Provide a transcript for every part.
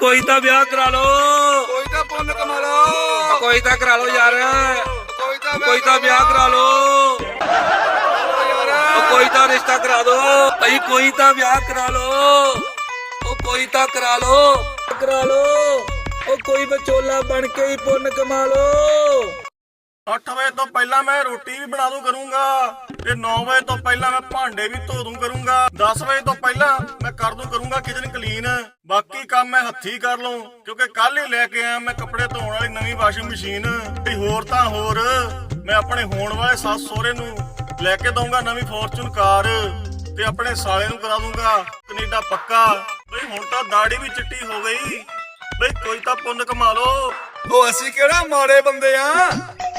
ਕੋਈ ਤਾਂ ਵਿਆਹ ਕਰਾ ਲਓ। ਕੋਈ ਤਾਂ ਪੁੰਨ ਕਮਾ ਲਓ। ਕੋਈ ਤਾਂ ਕਰਾ ਲਓ ਯਾਰ। ਕੋਈ ਤਾਂ ਕੋਈ ਤਾਂ ਵਿਆਹ ਕਰਾ ਲਓ। ਕੋਈ ਤਾਂ ਰਿਸ਼ਤਾ ਕਰਾ ਦਿਓ ਭਾਈ ਕੋਈ ਤਾਂ ਵਿਆਹ ਕਰਾ ਲਓ। ਉਹ ਕੋਈ ਤਾਂ ਕਰਾ ਲਓ। ਕਰਾ ਲਓ। ਉਹ ਕੋਈ ਵਿਚੋਲਾ ਬਣ ਕੇ ਹੀ ਪੁੰਨ ਕਮਾ ਲਓ। 8 ਵਜੇ ਤੋਂ ਪਹਿਲਾਂ ਮੈਂ ਰੋਟੀ ਵੀ ਬਣਾ ਦੂੰ ਕਰੂੰਗਾ। ਤੇ 9 ਵਜੇ ਤੋਂ ਪਹਿਲਾਂ ਮੈਂ ਭਾਂਡੇ ਵੀ ਧੋ ਦੂੰ ਕਰੂੰਗਾ। 10 ਵਜੇ ਤੋਂ ਪਹਿਲਾਂ ਮੈਂ ਕਰ ਦੂੰ ਕਰੂੰਗਾ ਕਿਚਨ ਕਲੀਨ ਬਾਕੀ ਕੰਮ ਮੈਂ ਹੱਥੀ ਕਰ ਲਵਾਂ ਕਿਉਂਕਿ ਕੱਲ ਹੀ ਲੈ ਕੇ ਆਇਆ ਮੈਂ ਕੱਪੜੇ ਧੋਣ ਵਾਲੀ ਨਵੀਂ ਵਾਸ਼ਿੰਗ ਮਸ਼ੀਨ ਤੇ ਹੋਰ ਤਾਂ ਹੋਰ। ਮੈਂ ਆਪਣੇ ਹੋਣ ਵਾਲੇ ਸੱਸ ਸਹੁਰੇ ਨੂੰ ਲੈ ਕੇ ਦਊਂਗਾ ਨਵੀਂ ਫੋਰਚੂਨ ਕਾਰ ਤੇ ਆਪਣੇ ਸਾਲੇ ਨੂੰ ਕਰਾ ਦੂੰਗਾ ਕੈਨੇਡਾ ਪੱਕਾ। ਬਈ ਹੁਣ ਤਾਂ ਦਾੜੀ ਵੀ ਚਿੱਟੀ ਹੋ ਗਈ। ਬਈ ਕੋਈ ਤਾਂ ਪੁੰਨ ਕਮਾ ਲਓ। ਉਹ ਅਸੀਂ ਕਿਹੜਾ ਮਾੜੇ ਬੰਦੇ ਆ?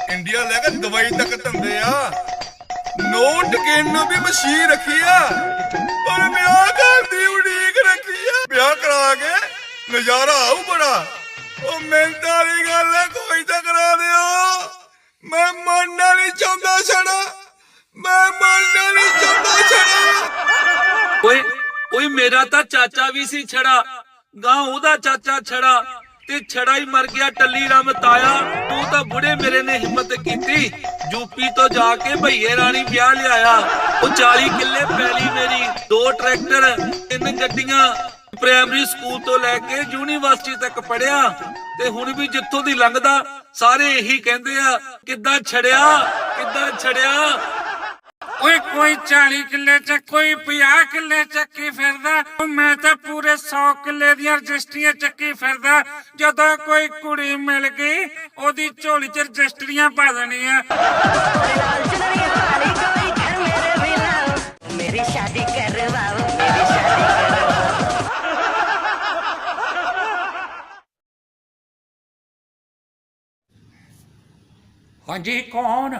ਇੰਡੀਆ ਲੈ ਕੇ ਦਵਾਈ ਤੱਕ ਧੰਦੇ ਆ। ਨੋਟ ਗਿਣ ਨੂੰ ਵੀ ਮਸ਼ੀਨ ਰੱਖੀ ਆ। ਪਰ ਵਿਆਹ ਨਜ਼ਾਰਾ ਆਊ ਬੜਾ। ਉਹ ਮਿੰਟਾਂ ਵਾਲੀ ਗੱਲ ਹੈ ਕੋਈ ਤਾਂ ਕਰਾ ਦਿਓ ਮੈਂ ਮੰਨਣਾ ਨਹੀਂ ਚਾਹੁੰਦਾ ਛੜਾ ਮੈਂ ਮੰਨਣਾ ਨਹੀਂ ਚਾਹੁੰਦਾ ਛੜਾ ਓਏ ਓਏ, ਮੇਰਾ ਤਾਂ ਚਾਚਾ ਵੀ ਸੀ ਛੜਾ। ਗਾਂ ਉਹਦਾ ਚਾਚਾ ਛੜਾ। ਤੇ ਛੜਾ ਹੀ ਮਰ ਗਿਆ ਟੱਲੀ ਰਾਮ ਤਾਇਆ। ਤੂੰ ਤਾਂ ਬੁੜੇ ਮੇਰੇ ਨੇ ਹਿੰਮਤ ਕੀਤੀ। ਯੂਪੀ ਤੋਂ ਜਾ ਕੇ ਭਈਏ ਰਾਣੀ ਵਿਆਹ ਲਿਆਇਆ। ਉਹ 40 ਕਿੱਲੇ ਪੈਲੀ ਮੇਰੀ। ਦੋ ਟਰੈਕਟਰ, ਤਿੰਨ ਗੱਡੀਆਂ। ਪ੍ਰਾਇਮਰੀ ਸਕੂਲ ਤੋਂ ਲੈ ਕੇ ਯੂਨੀਵਰਸਿਟੀ ਤੱਕ ਪੜਿਆ ਤੇ ਹੁਣ ਵੀ ਜਿੱਥੋਂ ਦੀ ਲੰਘਦਾ ਸਾਰੇ ਇਹੀ ਕਹਿੰਦੇ ਆ ਕਿੱਦਾਂ ਛੜਿਆ ਕਿੱਦਾਂ ਛੜਿਆ। ਓਏ ਕੋਈ 40 ਕਿੱਲੇ ਚ ਕੋਈ 50 ਕਿੱਲੇ ਚੱਕੀ ਫਿਰਦਾ ਮੈਂ ਤਾਂ ਪੂਰੇ 100 ਕਿੱਲੇ ਦੀਆਂ ਰਜਿਸਟਰੀਆਂ ਚੱਕੀ ਫਿਰਦਾ ਜਦੋਂ ਕੋਈ ਕੁੜੀ ਮਿਲ ਗਈ ਉਹਦੀ ਝੋਲੀ ਚ ਰਜਿਸਟਰੀਆਂ ਪਾ ਦੇਣੀਆਂ। ਮੇਰੀ ਹਾਂਜੀ ਕੌਣ?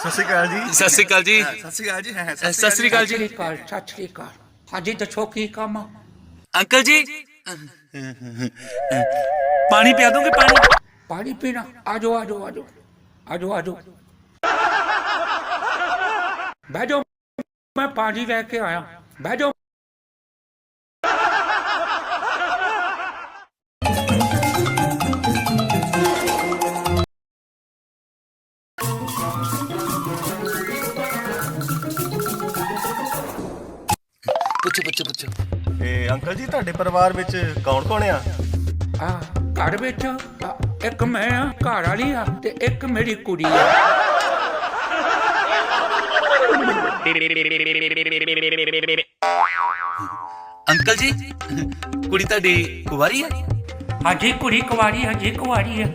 ਸਤਿ ਸ਼੍ਰੀ ਅਕਾਲ ਜੀ। ਸਤਿ ਸ਼੍ਰੀ ਅਕਾਲ ਜੀ। ਸਤਿ ਸ਼੍ਰੀ ਅਕਾਲ ਜੀ ਹਾਂ ਸਤਿ ਸ਼੍ਰੀ ਅਕਾਲ ਜੀ। ਸ੍ਰੀ ਅਕਾਲ ਸਤਿ ਸ੍ਰੀ ਅਕਾਲ। ਹਾਂਜੀ ਦੱਸੋ ਕੀ ਕੰਮ? ਆ? ਅੰਕਲ ਜੀ। ਪਾਣੀ ਪਿਆ ਦੋਗੇ ਪਾਣੀ? ਪਾਣੀ ਪੀਣਾ। ਆਜੋ ਆਜੋ ਆਜੋ। ਆਜੋ ਆਜੋ। ਬਹਿ ਜਾਓ। ਮੈਂ ਪਾਣੀ ਲੈ ਕੇ ਆਇਆ। ਬਹਿ ਜਾਓ। ਪੁੱਛੋ ਅੰਕਲ ਜੀ ਤੁਹਾਡੇ ਪਰਿਵਾਰ ਵਿੱਚ ਕੌਣ ਕੌਣ ਆ? ਆ ਘਰ ਵਿੱਚ ਆ, ਇੱਕ ਮੈਂ ਆ ਘਰ ਵਾਲੀ ਆ ਤੇ ਇੱਕ ਮੇਰੀ ਕੁੜੀ ਆ। ਅੰਕਲ ਜੀ ਕੁੜੀ ਤੁਹਾਡੀ ਕੁਵਾਰੀ ਹੈ ਹਾਂਜੀ ਕੁੜੀ ਕੁਵਾਰੀ ਹਾਂਜੀ ਕੁਵਾਰੀ ਆ।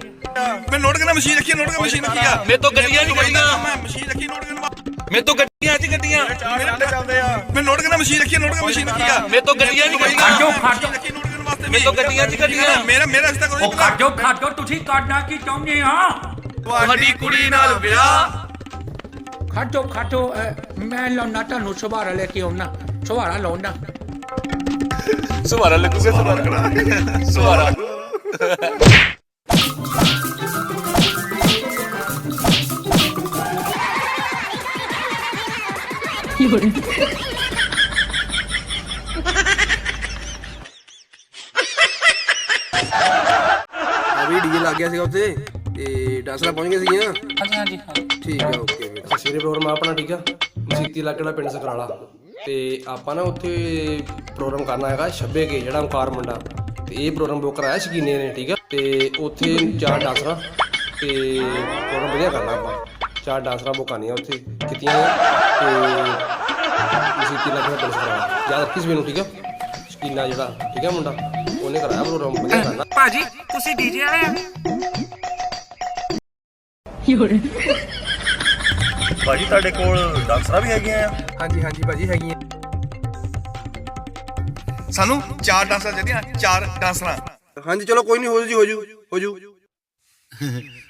ਮੈਂ ਨੋਟ ਕਰਨਾ ਮਸ਼ੀਨ ਰੱਖੀ ਨੋਟ ਕਰਨਾ ਮਸ਼ੀਨ ਰੱਖੀ ਆ। ਮੇਰੇ ਤੋਂ ਗੱਡੀਆਂ ਨਹੀਂ ਮੈਂ ਮਸ਼ੀਨ ਰੱਖੀ ਨੋਟ ਕਰਨਾ। ਮੇਰੇ ਤੋਂ ਗੱਡੀਆਂ ਜੀ ਗੱਡੀਆਂ। ਚਾਰ ਚੱਲਦੇ ਆ ਮੈਂ ਨੋਟ ਕਰਨਾ ਮਸ਼ੀਨ ਰੱਖੀ ਨੋਟ ਕਰਨਾ ਮਸ਼ੀਨ ਰੱਖੀ ਆ। ਮੇਰੇ ਤੋਂ ਗੱਡੀਆਂ ਨਹੀਂ ਗੱਡੀਆਂ ਖਾਜੋ ਖਾਜੋ। ਰੱਖੀ ਨੋਟ ਕਰਨ ਵਾਸਤੇ ਮੇਰੇ ਤੋਂ ਗੱਡੀਆਂ ਜੀ ਗੱਡੀਆਂ। ਮੇਰਾ ਮੇਰਾ ਰਸਤਾ ਕਰੋ ਉਹ ਖਾਜੋ ਖਾਜੋ ਤੁਸੀਂ ਕਰਨਾ ਕੀ ਚਾਹੁੰਦੇ ਆ ਤੁਹਾਡੀ ਕੁੜੀ ਨਾਲ ਵਿਆਹ। ਖਾਜੋ ਅ, ਮੈਂ ਲਾਉਣਾ ਤੁਹਾਨੂੰ ਸੁਭਾਰਾ ਲੈ ਕੇ ਆਉਣਾ। ਸੁਭਾਰਾ ਲਾਉਣਾ। ਸੁਹਾਰਾ ਲੱਗੂਗਾ ਸੁਹਾਰਾ ਸੁਹਾਰਾ ਆ ਵੀ ਡੀਜੇ ਲੱਗ ਗਿਆ ਸੀਗਾ ਉੱਥੇ ਤੇ ਡਾਂਸਰਾਂ ਪਹੁੰਚ ਗਏ ਸੀਗੀਆਂ। ਹਾਂਜੀ ਹਾਂਜੀ ਠੀਕ ਆ ਓਕੇ ਫਿਰ ਸਵੇਰੇ ਪ੍ਰੋਗਰਾਮ ਆ ਆਪਣਾ ਠੀਕ ਆ? ਮਸੀਤੀ ਦਾ ਪਿੰਡ ਸਕਰਾਲਾ। ਤੇ ਆਪਾਂ ਨਾ ਉੱਥੇ ਪ੍ਰੋਗਰਾਮ ਕਰਨਾ ਹੈਗਾ 26 ਕੇ ਜਿਹੜਾ ਓਂਕਾਰ ਮੁੰਡਾ। ਤੇ ਇਹ ਪ੍ਰੋਗਰਾਮ ਬੁੱਕ ਕਰਾਇਆ ਸ਼ਕੀਨੇ ਨੇ ਠੀਕ ਆ? ਤੇ ਉੱਥੇ ਚਾਰ ਡਾਂਸਰਾਂ ਤੇ ਪ੍ਰੋਗਰਾਮ ਵਧੀਆ ਕਰਨਾ ਆਪਾਂ। ਚਾਰ ਡਾਂਸਰਾਂ ਬੁੱਕ ਕਰਨੀਆਂ ਉੱਥੇ ਕੀਤੀਆਂ ਨੇ। ਤੇ ਮਸੀਤੀ ਇਲਾਕੇ ਦਾ ਪਿੰਡ ਸਕਰਾਲਾ ਯਾਦ ਰੱਖੀ ਸਵੇਰ ਨੂੰ ਠੀਕ ਆ? ਸ਼ਕੀਨਾ ਜਿਹੜਾ ਠੀਕ ਆ ਮੁੰਡਾ? ਉਹਨੇ ਕਰਾਇਆ ਪ੍ਰੋਗਰਾਮ ਵਧੀਆ ਕਰਨਾ। ਭਾਜੀ ਤੁਸੀਂ ਡੀਜੇ ਵਾਲੇ ਆ। ਭਾਜੀ ਤੁਹਾਡੇ ਕੋਲ ਡਾਂਸਰਾਂ ਵੀ ਹੈਗੀਆਂ ਆ? ਹਾਂਜੀ ਹਾਂਜੀ ਭਾਜੀ ਹੈਗੀਆਂ। ਸਾਨੂੰ ਚਾਰ ਡਾਂਸਰਾਂ ਚਾਹੀਦੀਆਂ ਚਾਰ ਡਾਂਸਰਾਂ। ਹਾਂਜੀ ਚਲੋ ਕੋਈ ਨਹੀਂ ਹੋ ਜੂ ਜੀ ਹੋ ਜੂ ਹੋ ਜੂ।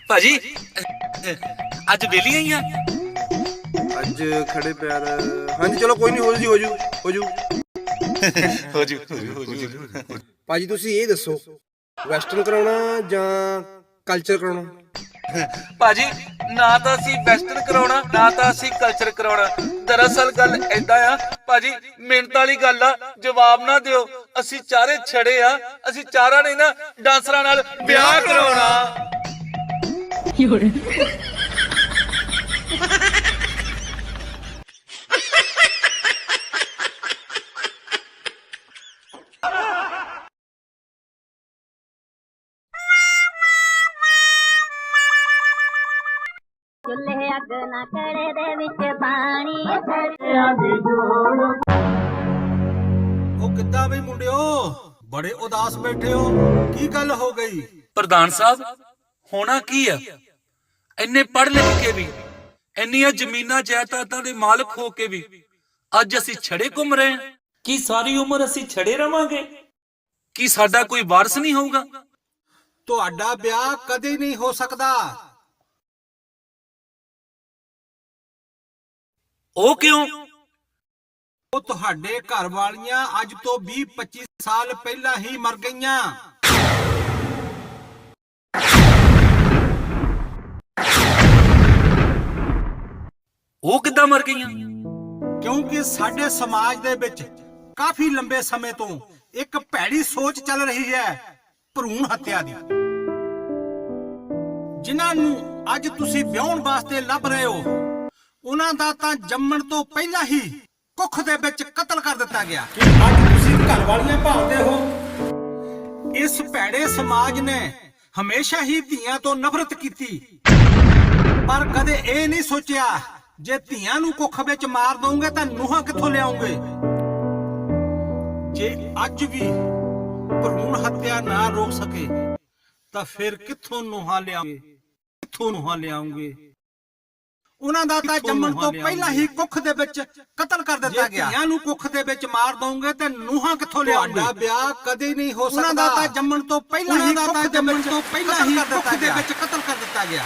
ਭਾਜੀ ਅੱਜ ਵੇਲੀ ਆਈਆਂ ਅੱਜ ਖੜੇ ਪੈਰ ਹਾਂਜੀ ਚਲੋ ਕੋਈ ਨਹੀਂ ਹੋ ਜੂ ਜੀ ਹੋ ਜੂ। ਹੋ ਜੂ ਹੋ ਜੂ ਹੋ ਜੂ ਭਾਜੀ ਤੁਸੀਂ ਇਹ ਦੱਸੋ ਵੈਸਟਰਨ ਕਰਾਉਣਾ ਜਾਂ ਕਲਚਰ ਕਰਾਉਣਾ? ਭਾਜੀ ਨਾ ਤਾਂ ਅਸੀਂ ਵੈਸਟਰਨ ਕਰਾਉਣਾ ਨਾ ਤਾਂ ਅਸੀਂ ਕਲਚਰ ਕਰਾਉਣਾ। ਦਰਅਸਲ ਗੱਲ ਐਦਾਂ ਆ ਭਾਜੀ ਮਿਹਨਤ ਵਾਲੀ ਗੱਲ ਆ ਜਵਾਬ ਨਾ ਦਿਓ। ਅਸੀਂ ਚਾਰੇ ਛੜੇ ਆ ਅਸੀਂ ਚਾਰਾਂ ਨੇ ਨਾ ਡਾਂਸਰਾਂ ਨਾਲ ਵਿਆਹ ਕਰਾਉਣਾ। ਚੁੱਲ੍ਹੇ ਅੱਗ ਨਾ ਕੜੇ ਦੇ ਵਿੱਚ ਪਾਣੀ ਉਹ ਕਿੱਦਾਂ ਵੀ ਮੁੰਡਿਓ? ਬੜੇ ਉਦਾਸ ਬੈਠੇ ਹੋ। ਕੀ ਗੱਲ ਹੋ ਗਈ? ਪ੍ਰਧਾਨ ਸਾਹਿਬ ਹੋਣਾ ਕੀ ਆ? ਇੰਨੇ ਪੜ੍ਹ ਲਿਖ ਕੇ ਵੀ ਇੰਨੀਆਂ ਜ਼ਮੀਨਾਂ ਜਾਇਦਾਦਾਂ ਦੇ ਮਾਲਕ ਹੋ ਕੇ ਵੀ ਅੱਜ ਅਸੀਂ ਛੜੇ ਘੁੰਮ ਰਹੇ ਹਾਂ। ਕੀ ਸਾਰੀ ਉਮਰ ਅਸੀਂ ਛੜੇ ਰਵਾਂਗੇ? ਕੀ ਸਾਡਾ ਕੋਈ ਵਾਰਸ ਨਹੀਂ ਹੋਊਗਾ? ਤੁਹਾਡਾ ਵਿਆਹ ਕਦੇ ਨਹੀਂ ਹੋ ਸਕਦਾ। ਉਹ ਕਿਉਂ? ਉਹ ਤੁਹਾਡੇ ਘਰ ਵਾਲੀਆਂ ਅੱਜ ਤੋਂ 20 25 ਸਾਲ ਪਹਿਲਾਂ ਹੀ ਮਰ ਗਈਆਂ। ਉਹ ਕਿੱਦਾਂ ਮਰ ਗਈਆਂ? ਕਿਉਂਕਿ ਸਾਡੇ ਸਮਾਜ ਦੇ ਵਿੱਚ ਕਾਫੀ ਲੰਬੇ ਸਮੇਂ ਤੋਂ ਇੱਕ ਭੈੜੀ ਸੋਚ ਚੱਲ ਰਹੀ ਹੈ ਭਰੂਣ ਹੱਤਿਆ ਦੀ। ਜਿਨ੍ਹਾਂ ਨੂੰ ਅੱਜ ਤੁਸੀਂ ਵਿਆਹਣ ਵਾਸਤੇ ਲੱਭ ਰਹੇ ਹੋ ਉਹਨਾਂ ਦਾ ਤਾਂ ਜੰਮਣ ਤੋਂ ਪਹਿਲਾਂ ਹੀ ਕੁੱਖ ਦੇ ਵਿੱਚ ਕਤਲ ਕਰ ਦਿੱਤਾ ਗਿਆ। ਕਿ ਅੱਜ ਤੁਸੀਂ ਘਰ ਵਾਲੀਆਂ ਭਾਲਦੇ ਹੋ? ਇਸ ਭੈੜੇ ਸਮਾਜ ਨੇ ਹਮੇਸ਼ਾ ਹੀ ਧੀਆਂ ਤੋਂ ਨਫ਼ਰਤ ਕੀਤੀ। ਪਰ ਕਦੇ ਇਹ ਨਹੀਂ ਸੋਚਿਆ ਜੇ ਧੀਆਂ ਨੂੰ ਕੁੱਖ ਵਿੱਚ ਮਾਰ ਦੋਗੇ ਤਾਂ ਨੂੰਹਾਂ ਕਿੱਥੋਂ ਲਿਆਉਂਗੇ? ਜੇ ਅੱਜ ਵੀ ਭਰੂਣ ਹੱਤਿਆ ਨਾ ਰੋਕ ਸਕੇ ਤਾਂ ਫਿਰ ਕਿੱਥੋਂ ਨੂੰਹਾਂ ਲਿਆਉਂਗੇ? ਕਿੱਥੋਂ ਨੂੰਹਾਂ ਲਿਆਉਂਗੇ? ਉਹਨਾਂ ਦਾ ਤਾਂ ਜੰਮਣ ਤੋਂ ਪਹਿਲਾਂ ਹੀ ਕੁੱਖ ਦੇ ਵਿੱਚ ਕਤਲ ਕਰ ਦਿੱਤਾ ਗਿਆ। ਧੀਆਂ ਨੂੰ ਕੁੱਖ ਦੇ ਵਿੱਚ ਮਾਰ ਦੋਗੇ ਤੇ ਨੂੰਹਾਂ ਕਿੱਥੋਂ ਲਿਆਉਂਗੇ ਤੁਹਾਡਾ ਵਿਆਹ ਕਦੇ ਨਹੀਂ ਹੋ ਸਕਦਾ ਉਹਨਾਂ ਦਾ ਤਾਂ ਜੰਮਣ ਤੋਂ ਪਹਿਲਾਂ ਹੀ ਕੁੱਖ ਦੇ ਵਿੱਚ ਤੋਂ ਪਹਿਲਾਂ ਹੀ ਕੁੱਖ ਦੇ ਵਿੱਚ ਕਤਲ ਕਰ ਦਿੱਤਾ ਗਿਆ।